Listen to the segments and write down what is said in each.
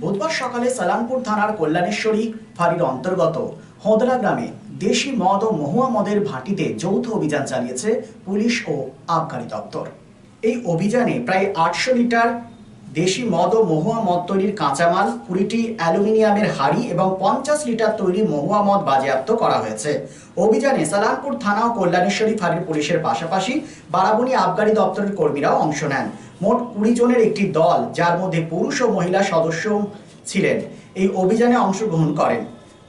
বুধবার সকালে সালামপুর থানার কল্যাণেশ্বরী ফাঁড়ির অন্তর্গত হোদলা গ্রামে দেশি মদ ও মহুয়া মদের ভাটিতে যৌথ অভিযান চালিয়েছে পুলিশ ও আবগারি দপ্তর। এই অভিযানে প্রায় আটশো লিটার দেশি মদ ও মহুয়া মদ তৈরির কাঁচামাল, কুড়িটি অ্যালুমিনিয়ামের হাড়ি এবং পঞ্চাশ লিটার তৈরি মহুয়া মদ বাজেয়াপ্ত করা হয়েছে। অভিযানে সালামপুর থানা ও কল্যাণেশ্বরী ফাঁড়ির পুলিশের পাশাপাশি বারাবণী আবগারি দপ্তরের কর্মীরাও অংশ নেন। মোট কুড়ি জনের একটি দল, যার মধ্যে পুরুষ ও মহিলা সদস্য ছিলেন। এই অভিযানে অংশগ্রহণ করেন।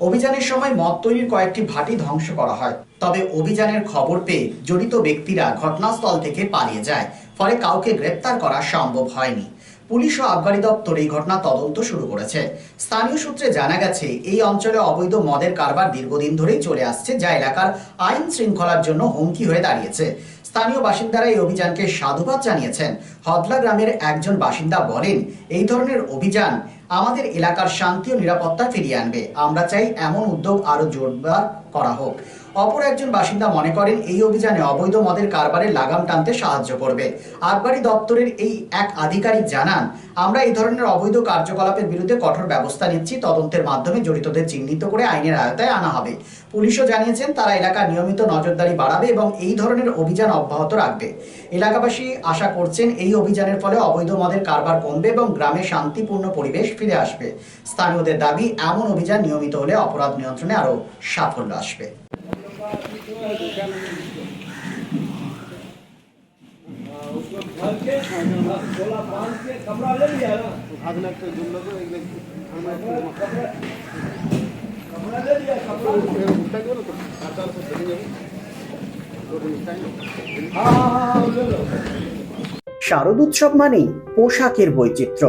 অভিযানের সময় মদ তৈরির কয়েকটি ভাটি ধ্বংস করা হয়। তবে অভিযানের খবর পেয়ে জড়িত ব্যক্তিরা ঘটনাস্থল থেকে পালিয়ে যায়। ফলে কাউকে গ্রেপ্তার করা সম্ভব হয়নি। পুলিশ ও আবগারি দপ্তর এই ঘটনা তদন্ত শুরু করেছে। স্থানীয় সূত্রে জানা গেছে, এই অঞ্চলে অবৈধ মদের কারবার দীর্ঘদিন ধরেই চলে আসছে, যা এলাকার আইন শৃঙ্খলার জন্য হুমকি হয়ে দাঁড়িয়েছে। স্থানীয় বাসিন্দারা এই অভিযানকে সাধুবাদ জানিয়েছেন। হদলা গ্রামের একজন বাসিন্দা বলেন, এই ধরনের অভিযান আমাদের এলাকার শান্তি ও নিরাপত্তা ফিরিয়ে আনবে। আমরা চাই এমন উদ্যোগ আরও জোরদার করা হোক। অপর একজন বাসিন্দা মনে করেন এই অভিযানে অবৈধ মদের কারবারে লাগাম টানতে সাহায্য করবে। আবগারি দপ্তরের এই এক আধিকারিক জানান, আমরা এই ধরনের অবৈধ কার্যকলাপের বিরুদ্ধে কঠোর ব্যবস্থা নিচ্ছি, তদন্তের মাধ্যমে জড়িতদের চিহ্নিত করে আইনের আয়তায় আনা হবে। পুলিশও জানিয়েছেন, তারা এলাকার নিয়মিত নজরদারি বাড়াবে এবং এই ধরনের অভিযান অব্যাহত রাখবে। এলাকাবাসী আশা করছেন, এই অভিযানের ফলে অবৈধ মদের কারবার কমবে এবং গ্রামে শান্তিপূর্ণ পরিবেশ ফিরে আসবে। স্থানীয়দের দাবি, এমন অভিযান নিয়মিত হলে অপরাধ নিয়ন্ত্রণে আরও সাফল্য আসবে। उसको भर के गोला बांध के कपड़ा ले लिया ना आग लगते जुम लोग एक कपड़ा कपड़ा कपड़ा ले लिया कपड़ा उठा के बोलो तो आता से चलेंगे तो टाइम हाँ हाँ हाँ हाँ ले लो শারদ উৎসব মানেই পোশাকের বৈচিত্র্য